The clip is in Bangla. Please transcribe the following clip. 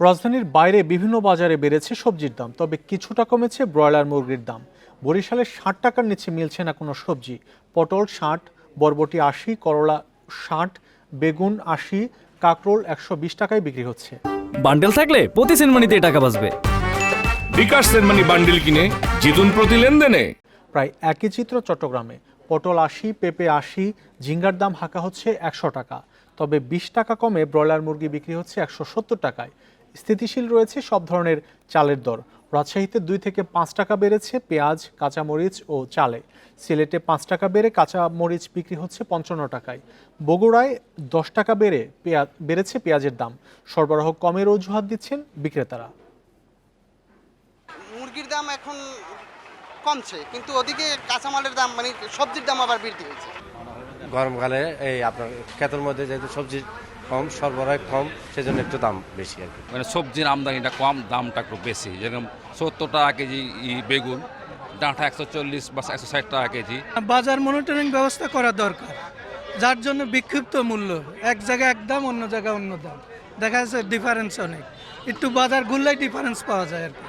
রাজধানীর বাইরে বিভিন্ন বাজারে বেড়েছে সবজির দাম তবে কিছুটা কমেছে ব্রয়লার মুরগির দাম। বরিশালে ষাট টাকার নিচে মিলছে না কোনো সবজি। পটল ষাট বরবটি আশি করলা ষাট বেগুন আশি কাকরোল একশো বিশ টাকায় বিক্রি হচ্ছে। বান্ডেল থাকলে প্রতি সেনমানিতে টাকা বাঁচবে। বিকাশ সেনমানি বান্ডিল কিনে জিতুন প্রতি লেনদেনে। প্রায় একই চিত্র চট্টগ্রামে। পটল আশি পেঁপে আশি ঝিঙ্গার দাম হাঁকা হচ্ছে একশো টাকা। তবে বিশ টাকা কমে ব্রয়লার মুরগি বিক্রি হচ্ছে একশো সত্তর টাকায়। স্থিতিশীল রয়েছে সব ধরনের চালের দর। রাজশাহীতে দুই থেকে পাঁচ টাকা বেড়েছে পেঁয়াজ, কাঁচামরিচ ও চালে। সিলেটে পাঁচ টাকা বেড়ে কাঁচামরিচ বিক্রি হচ্ছে পঞ্চান্ন টাকায়। বগুড়ায় দশ টাকা বেড়ে পেঁয়াজ বেড়েছে পেঁয়াজের দাম। সরবরাহ কমের অজুহাত দিচ্ছেন বিক্রেতারা। মুরগির দাম এখন কমছে, কিন্তু ওদিকে কাঁচামালের দাম মানে সবজির দাম আবার বৃদ্ধি হয়েছে। গরমকালে এই আপনার ক্ষেতের মধ্যে যেহেতু সবজি কম সরবরাহ কম সেজন্য একটু দাম বেশি আর কি। মানে সবজির আমদানিটা কম দামটা একটু বেশি। যেরকম সত্তর টাকা কেজি ই বেগুন ডাঁটা একশো চল্লিশ বা একশো ষাট টাকা কেজি। বাজার মনিটরিং ব্যবস্থা করা দরকার যার জন্য বিক্ষিপ্ত মূল্য। এক জায়গায় এক দাম অন্য জায়গায় অন্য দাম। দেখা যাচ্ছে ডিফারেন্স অনেক। একটু বাজার ঘুরলেই ডিফারেন্স পাওয়া যায় আর কি।